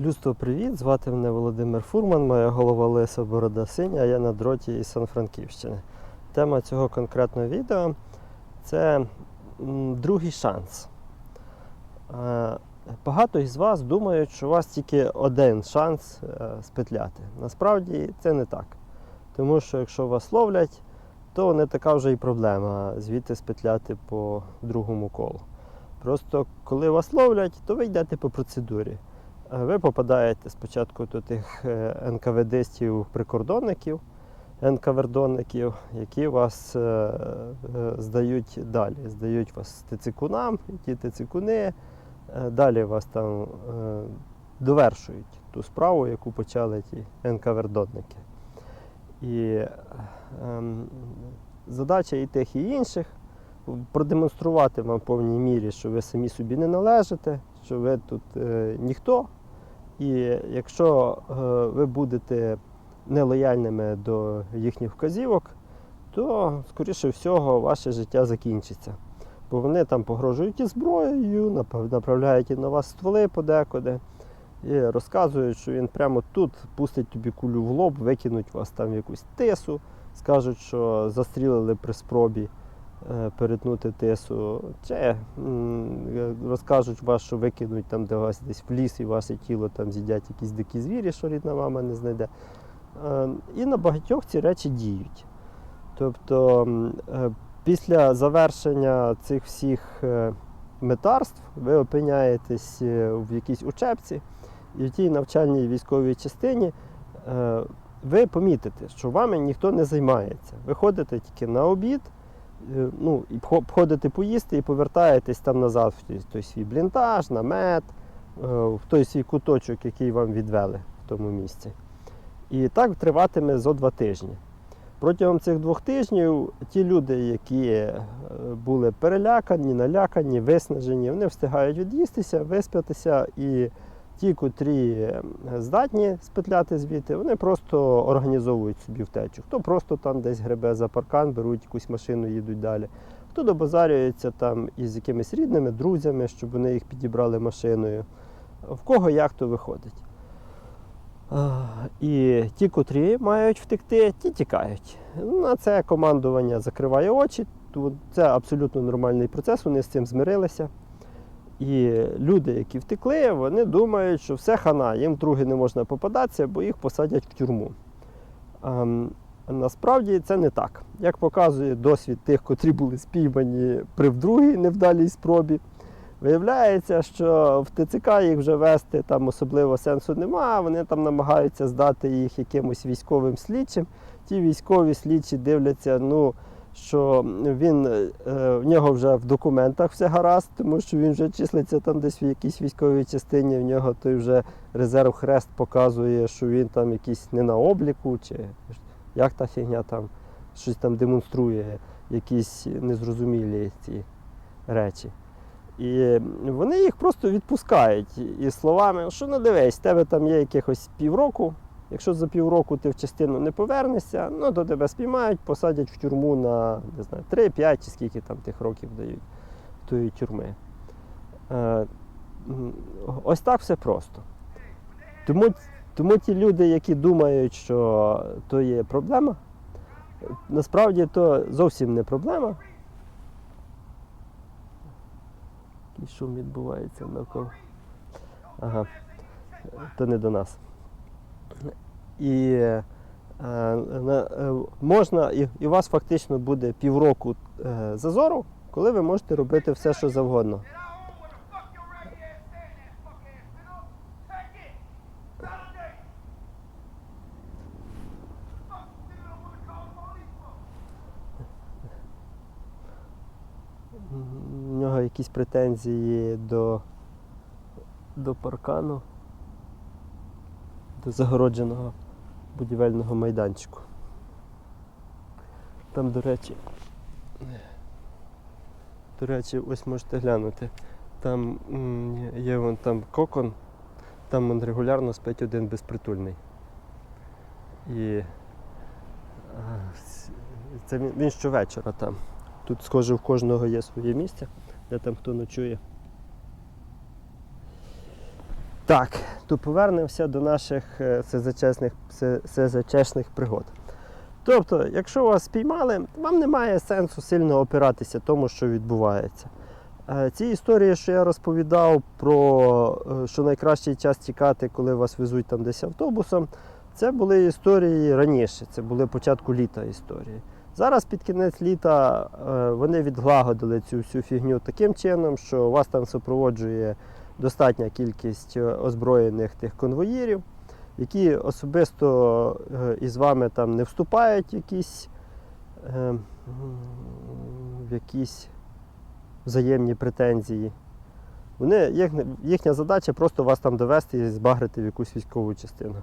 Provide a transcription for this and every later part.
Людство, привіт! Звати мене Володимир Фурман, моя голова Лиса Борода Синя, а я на дроті із Сан-Франківщини. Тема цього конкретного відео це другий шанс. Е, Багато із вас думають, що у вас тільки один шанс е, спетляти. Насправді це не так. Тому що якщо вас ловлять, то не така вже і проблема звідти спетляти по другому колу. Просто коли вас ловлять, то ви йдете по процедурі. Ви попадаєте спочатку до тих е, НКВДстів прикордонників, НКВРДонників, які вас е, е, здають далі. Здають вас тицикунам, ті тицикуни далі вас там довершують ту справу, яку почали ті НКВРДонники. І ем, задача і тих, і інших продемонструвати вам в повній мірі, що ви самі собі не належите, що ви тут е, ніхто. І якщо е, ви будете нелояльними до їхніх вказівок, то, скоріше всього, ваше життя закінчиться. Бо вони там погрожують і зброєю, направляють і на вас стволи подекуди. І розказують, що він прямо тут пустить тобі кулю в лоб, викинуть вас там в якусь тису, скажуть, що застрілили при спробі перетнути тису, чи розкажуть вас, що викинуть там, де вас десь в ліс і ваше тіло там з'їдять якісь дикі звірі, що рідна мама не знайде. Е, І на багатьох ці речі діють. Тобто е, після завершення цих всіх е, метарств ви опиняєтесь е, в якійсь учебці, і в тій навчальній військовій частині е, ви помітите, що вами ніхто не займається. Ви ходите тільки на обід, е, ну, і пхо- ходите поїсти і повертаєтесь там назад в той- свій блінтаж, намет, е, в той свій куточок, який вам відвели в тому місці. І так триватиме зо два тижні. Протягом цих двох тижнів ті люди, які е, були перелякані, налякані, виснажені, вони встигають від'їстися, виспатися, і ті, котрі е, здатні спетляти звідти, вони просто організовують собі втечу. Хто просто там десь гребе за паркан, беруть якусь машину, їдуть далі. Хто добазарюється там із якимись рідними, друзями, щоб вони їх підібрали машиною. В кого як то виходить. І ті, котрі мають втекти, ті тікають. На це командування закриває очі. Це абсолютно нормальний процес, вони з цим змирилися. І люди, які втекли, вони думають, що все хана, їм вдруге не можна попадатися, бо їх посадять в тюрму. Ем, Насправді це не так. Як показує досвід тих, котрі були спіймані при вдругій невдалій спробі, Виявляється, що в ТЦК їх вже вести там особливо сенсу немає. Вони там намагаються здати їх якимось військовим слідчим. Ті військові слідчі дивляться, ну, що він, е, в нього вже в документах все гаразд, тому що він вже числиться там десь в якійсь військовій частині. В нього той вже резерв хрест показує, що він там якийсь не на обліку, чи як та фігня там щось там демонструє, якісь незрозумілі ці речі. І вони їх просто відпускають із словами, що ну дивись, в тебе там є якихось півроку. Якщо за півроку ти в частину не повернешся, ну то тебе спіймають, посадять в тюрму на не знаю, 3-5 чи скільки там тих років дають тої тюрми. Е, ось так все просто. Тому, тому ті люди, які думають, що то є проблема, насправді то зовсім не проблема. Який шум відбувається навколо. Ага, то не до нас. І е, е, можна, і, і у вас фактично буде півроку е, зазору, коли ви можете робити все, що завгодно. У нього якісь претензії до, до паркану, загородженого будівельного майданчику. Там, до речі, до речі, ось можете глянути. Там є вон там кокон, там он регулярно спить один безпритульний. І це він, він щовечора там. Тут, схоже, в кожного є своє місце, де там хто ночує. Так, то повернемося до наших е, СЗЧшних, СЗЧшних пригод. Тобто, якщо вас спіймали, вам немає сенсу сильно опиратися тому, що відбувається. Е, Ці історії, що я розповідав про е, що найкращий час тікати, коли вас везуть там десь автобусом, це були історії раніше, це були початку літа історії. Зараз під кінець літа вони відглагодили цю всю фігню таким чином, що вас там супроводжує достатня кількість е, озброєних тих конвоїрів, які особисто е, із вами там не вступають якісь, е, в якісь взаємні претензії. Вони, їхня, задача просто вас там довести і збагрити в якусь військову частину.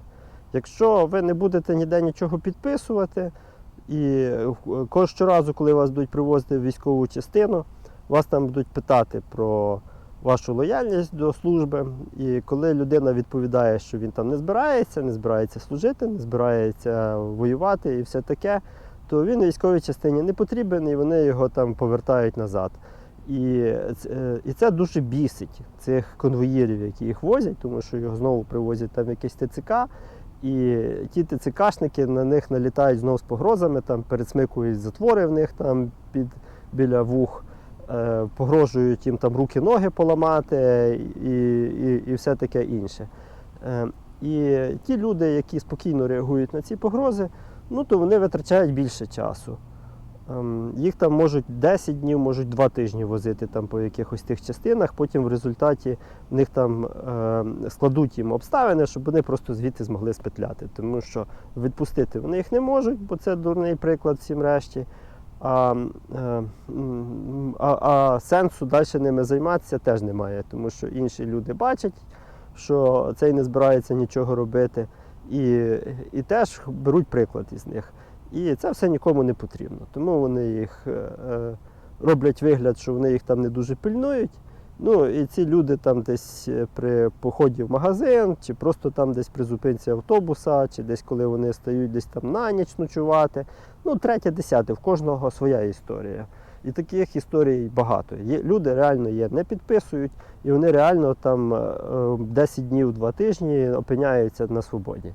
Якщо ви не будете ніде нічого підписувати, і щоразу, коли вас будуть привозити в військову частину, вас там будуть питати про вашу лояльність до служби. І коли людина відповідає, що він там не збирається, не збирається служити, не збирається воювати і все таке, то він військовій частині не потрібен і вони його там повертають назад. І, е, і це дуже бісить цих конвоїрів, які їх возять, тому що його знову привозять там в якийсь ТЦК. І ті ТЦКшники на них налітають знову з погрозами, там пересмикують затвори в них там під, біля вух, погрожують їм там руки-ноги поламати і, і, і все таке інше. Е, і ті люди, які спокійно реагують на ці погрози, ну то вони витрачають більше часу. Ем, Їх там можуть 10 днів, можуть 2 тижні возити там по якихось тих частинах. Потім в результаті в них там е, складуть їм обставини, щоб вони просто звідти змогли спетляти. Тому що відпустити вони їх не можуть, бо це дурний приклад всім решті. А, а, а сенсу далі ними займатися теж немає, тому що інші люди бачать, що цей не збирається нічого робити, і, і теж беруть приклад із них. І це все нікому не потрібно. Тому вони їх е, е, роблять вигляд, що вони їх там не дуже пильнують. Ну і ці люди там десь е, при поході в магазин, чи просто там десь при зупинці автобуса, чи десь коли вони стають десь там на ніч ночувати. Ну, третє, десяте, в кожного своя історія. І таких історій багато. Є, люди реально є, не підписують, і вони реально там е, е, 10 днів, 2 тижні опиняються на свободі.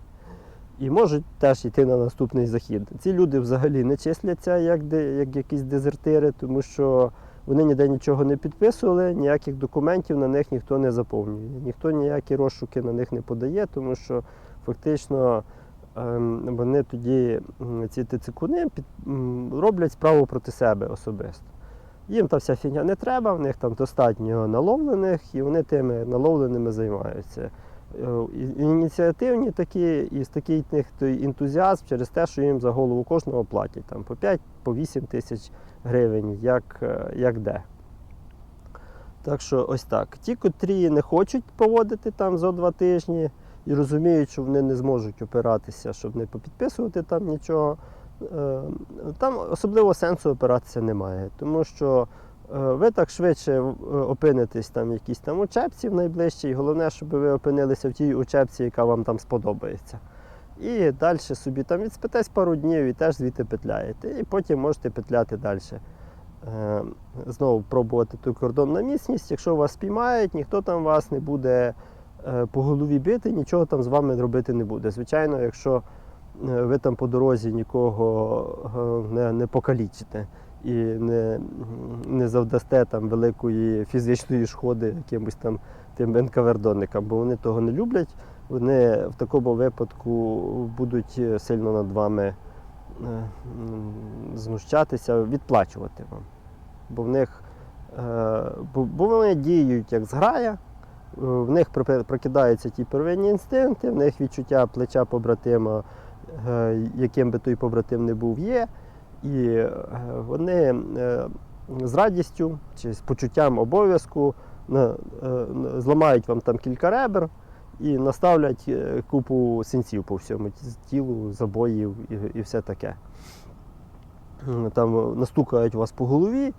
І можуть теж йти на наступний захід. Ці люди взагалі не числяться як, як якісь дезертири, тому що вони ніде нічого не підписували, ніяких документів на них ніхто не заповнює. Ніхто ніякі розшуки на них не подає, тому що фактично ем, вони тоді, ці тицикуни, роблять справу проти себе особисто. Їм та вся фігня не треба, в них там достатньо наловлених, і вони тими наловленими займаються. Е, ініціативні такі, і з такий ентузіазм через те, що їм за голову кожного платять там, по 5 по 8 тисяч гривень, як, е, як де. Так що ось так. Ті, котрі не хочуть поводити там зо два тижні і розуміють, що вони не зможуть опиратися, щоб не попідписувати там нічого, е, там особливо сенсу опиратися немає. Тому що ви так швидше е, опинитесь там в якійсь там учебці в найближчій. Головне, щоб ви опинилися в тій учебці, яка вам там сподобається. І далі собі там відспитесь пару днів і теж звідти петляєте. І потім можете петляти далі. Е, Знову пробувати ту кордонну міцність. Якщо вас спіймають, ніхто там вас не буде е, по голові бити, нічого там з вами робити не буде. Звичайно, якщо е, ви там по дорозі нікого е, не, не покалічите і не, не завдасте там великої фізичної шкоди якимось там тим НКВРДонникам, бо вони того не люблять. Вони в такому випадку будуть е, сильно над вами е, знущатися, відплачувати вам. Бо в них е, бо, вони діють як зграя, в них прокидаються ті первинні інстинкти, в них відчуття плеча побратима, яким би той побратим не був, є. І е, вони е, з радістю чи з почуттям обов'язку е, зламають вам там кілька ребер і наставлять купу синців по всьому тілу, забоїв і, все таке. Там настукають вас по голові.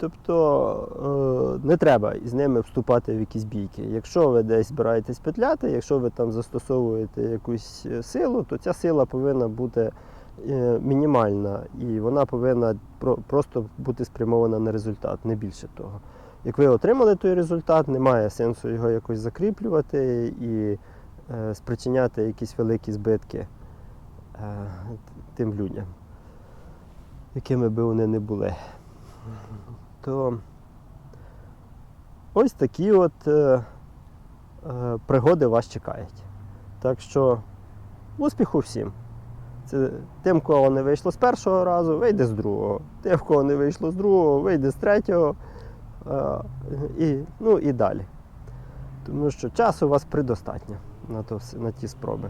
Тобто не треба з ними вступати в якісь бійки. Якщо ви десь збираєтесь петляти, якщо ви там застосовуєте якусь силу, то ця сила повинна бути мінімальна і вона повинна просто бути спрямована на результат, не більше того. як ви отримали той результат, немає сенсу його якось закріплювати і е, спричиняти якісь великі збитки е, тим людям, якими би вони не були. То ось такі от е, е, пригоди вас чекають. Так що успіху всім! Це тим, кого не вийшло з першого разу, вийде з другого. Тим, в кого не вийшло з другого, вийде з третього. І, ну і далі. Тому що часу у вас предостатньо на, то, на ті спроби.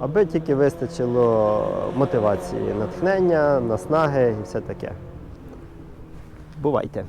Аби тільки вистачило мотивації, натхнення, наснаги і все таке. Бувайте!